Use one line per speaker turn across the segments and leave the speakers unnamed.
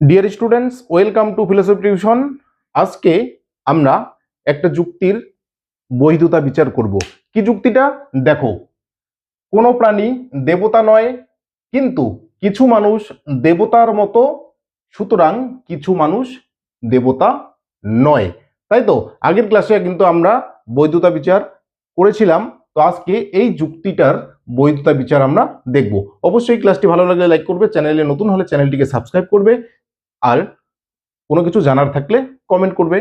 Dear students welcome to philosophy tuition আজকে আমরা একটা যুক্তির বৈধতা বিচার করব। কি যুক্তিটা? দেখো, কোনো প্রাণী দেবতা নয়, কিন্তু কিছু মানুষ দেবতার মতো, সুতরাং কিছু মানুষ দেবতা নয়। তাই তো? আগের ক্লাসে কিন্তু আমরা বৈধতা বিচার করেছিলাম, তো আজকে এই যুক্তিটার বৈধতা বিচার আমরা দেখব। অবশ্যই ক্লাসটি ভালো লাগলে লাইক করবে চ্যানেলে নতুন হলে চ্যানেলটিকে সাবস্ক্রাইব করবে আর কোনো কিছু জানার থাকলে কমেন্ট করবে।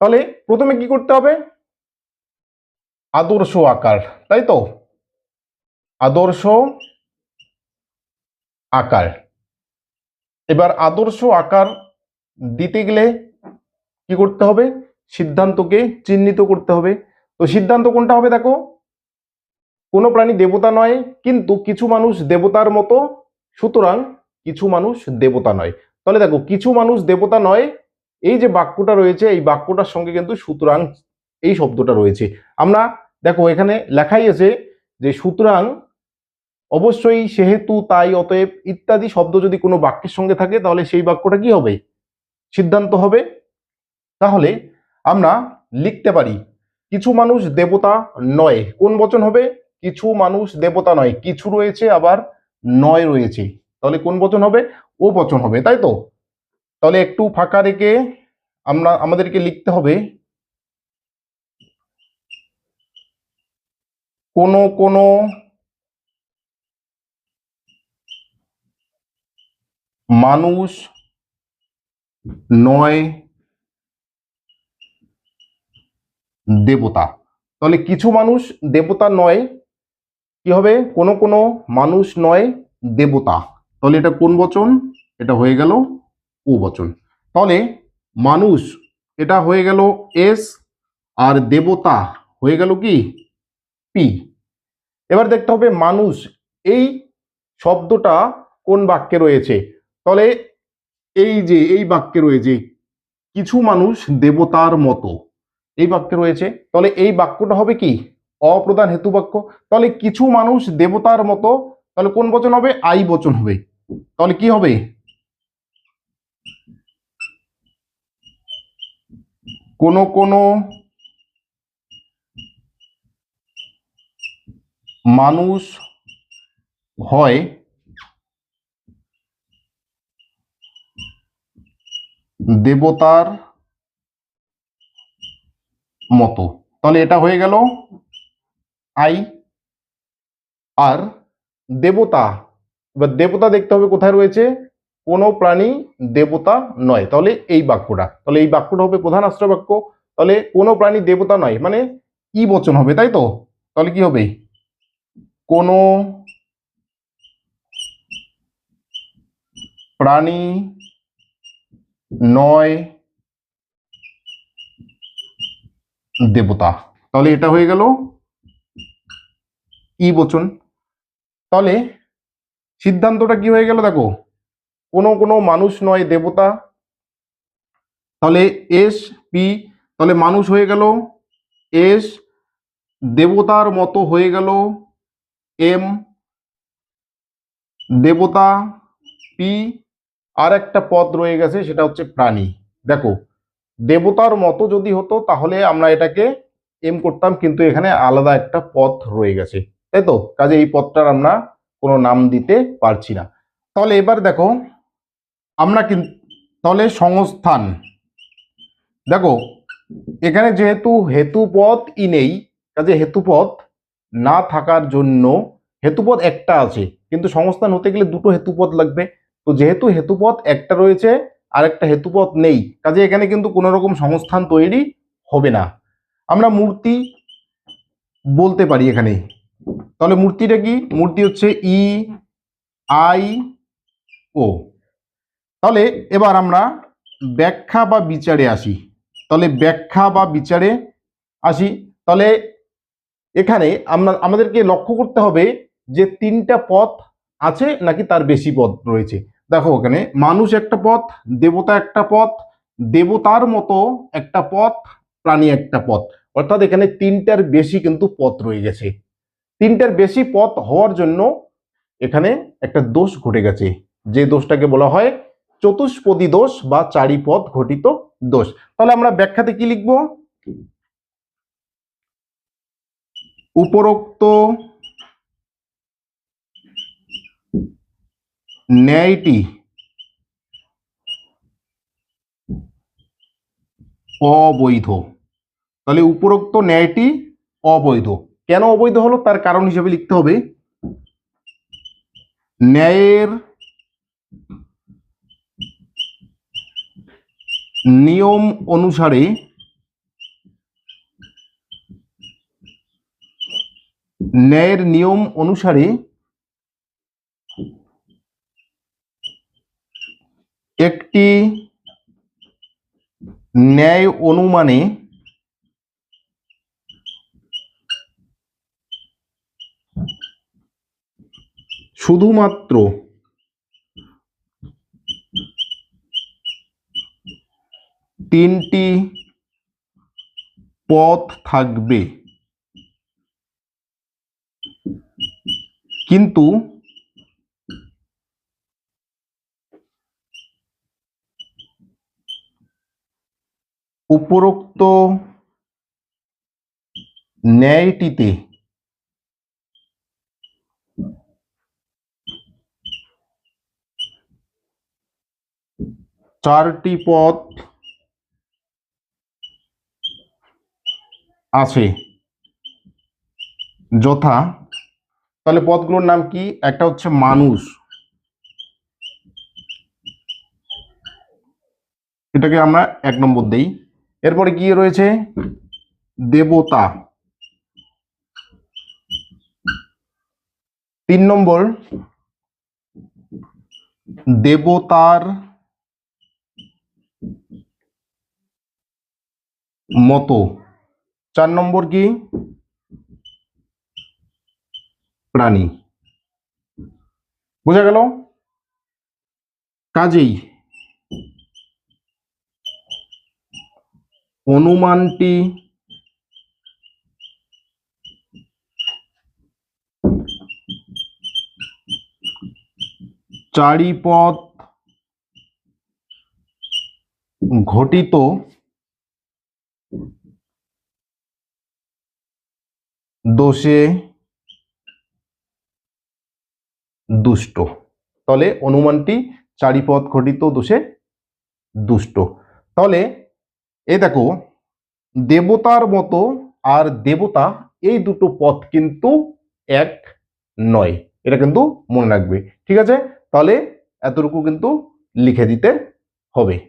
তাহলে প্রথমে কি করতে হবে? আদর্শ আকার, তাই তো? আদর্শ আকার। এবার আদর্শ আকার দিতে গেলে কি করতে হবে? সিদ্ধান্তকে চিহ্নিত করতে হবে। তো সিদ্ধান্ত কোনটা হবে দেখো? কোনো প্রাণী দেবতা নয়, কিন্তু কিছু মানুষ দেবতার মতো, সুতরাং কিছু মানুষ দেবতা নয়। তাহলে দেখো, কিছু মানুষ দেবতা নয়, এই যে বাক্যটা রয়েছে, এই বাক্যটার সঙ্গে কিন্তু সুতরাং এই শব্দটা রয়েছে। আমরা দেখো, এখানে লেখাই আছে যে সুতরাং অবশ্যই সেহেতু তাই, অতএব ইত্যাদি শব্দ যদি কোনো বাক্যের সঙ্গে থাকে, তাহলে সেই বাক্যটা কি হবে? সিদ্ধান্ত হবে। তাহলে আমরা লিখতে পারি, কিছু মানুষ দেবতা নয়। কোন বচন হবে? কিছু মানুষ দেবতা নয়। কিছু রয়েছে, আবার নয় রয়েছে। তাহলে কোন বচন হবে? ও বচন হবে, তাই তো? তাহলে একটু ফাঁকা রেখে আমরা, আমাদেরকে লিখতে হবে। কোন কোন মানুষ নয় দেবতা। তাহলে কিছু মানুষ দেবতা নয়, কি হবে? কোনো কোনো মানুষ নয় দেবতা। তাহলে এটা কোন বচন? এটা হয়ে গেল ও বচন। তাহলে মানুষ, এটা হয়ে গেল এস, আর দেবতা হয়ে গেল কি? পি। এবার দেখতে হবে মানুষ, এই শব্দটা কোন বাক্যে রয়েছে? তাহলে এই যে, এই বাক্যে রয়েছে, কিছু মানুষ দেবতার মতো। এই বাক্যে রয়েছে, তাহলে এই বাক্যটা হবে কি? অপ্রধান হেতু বাক্য। তাহলে কিছু মানুষ দেবতার মতো, তাহলে কোন বচন হবে? আই বচন হবে। তাহলে কি হবে? কোন কোনো মানুষ হয় দেবতার মতো। তাহলে এটা হয়ে গেল আই আর দেবতা। এবার দেবতা দেখতে হবে কোথায় রয়েছে? কোনো প্রাণী দেবতা নয়। তাহলে এই বাক্যটা, তাহলে এই বাক্যটা হবে প্রধান আশ্রয় বাক্য তাহলে কোনো প্রাণী দেবতা নয় মানে ই বচন হবে, তাই তো? তাহলে কি হবে? কোনো প্রাণী নয় দেবতা। তাহলে এটা হয়ে গেল ই বচন? তাহলে সিদ্ধান্তটা কি হয়ে গেল দেখো? কোনো কোনো মানুষ নয়, দেবতা। তাহলে এস, পি, তাহলে মানুষ হয়ে গেল। এস, দেবতার মতো হয়ে গেল। এম, দেবতা, পি, আর একটা পদ রয়ে গেছে, সেটা হচ্ছে প্রাণী। দেখো, দেবতার মতো যদি হতো, তাহলে আমরা এটাকে এম করতাম, কিন্তু এখানে আলাদা একটা পথ রয়ে গেছে। তাই তো? কাজে এই পথটার আমরা কোনো নাম দিতে পারছি না। তাহলে এবার দেখো আমরা কিন্তু তাহলে সংস্থান। দেখো, এখানে যেহেতু হেতুপথ ই নেই, কাজে হেতুপথ না থাকার জন্য হেতুপথ একটা আছে, কিন্তু সংস্থান হতে গেলে দুটো হেতুপথ লাগবে। তো যেহেতু হেতুপথ একটা রয়েছে আর একটা হেতুপথ নেই, কাজে এখানে কিন্তু কোনো রকম সংস্থান তৈরি হবে না। আমরা মূর্তি বলতে পারি এখানে। তাহলে মূর্তিটা কি? মূর্তি হচ্ছে ই, আই, ও। তাহলে এবার আমরা ব্যাখ্যা বা বিচারে আসি। তাহলে ব্যাখ্যা বা বিচারে আসি। তাহলে এখানে আমরা, আমাদেরকে লক্ষ্য করতে হবে যে তিনটা পথ আছে নাকি তার বেশি পথ রয়েছে। দেখো ওখানে, মানুষ একটা পথ, দেবতা একটা পথ, দেবতার মতো একটা পথ, প্রাণী একটা পথ। অর্থাৎ এখানে তিনটার বেশি কিন্তু পথ রয়ে গেছে। তিনটার বেশি পথ হওয়ার জন্য এখানে একটা দোষ ঘটে গেছে। যে দোষটাকে বলা হয় চতুষ্পদী দোষ বা চারিপদ ঘটিত দোষ। তাহলে আমরা ব্যাখ্যাতে কি লিখব? উপরোক্ত ন্যায়টি অবৈধ। তাহলে উপরোক্ত ন্যায়টি অবৈধ। কেন অবৈধ হলো? তার কারণ হিসেবে লিখতে হবে। ন্যায়ের নিয়ম অনুসারে ন্যায়ের নিয়ম অনুসারে একটি ন্যায় অনুমানে শুধুমাত্র তিনটি পথ থাকবে। কিন্তু উপরোক্ত ন্যায়টিতে চারটি পথ আছে। যথা। তাহলে পদগুলোর নাম কি? একটা হচ্ছে মানুষ। এটাকে আমরা এক নম্বর দেই। এরপরে কি রয়েছে? দেবতা। তিন নম্বর। দেবতার মতো। চার নম্বর কি? প্রাণী। বোঝা গেল? কাজেই অনুমানটি চারিপথ ঘটিত দোষে দুষ্ট। তাহলে অনুমানটি চারিপথ ঘটিত দোষে দুষ্ট। তাহলে এ দেখো, দেবতার মতো আর দেবতা এই দুটো পথ কিন্তু এক নয়। এটা কিন্তু মনে রাখবে। ঠিক আছে? তাহলে এতটুকু কিন্তু লিখে দিতে হবে।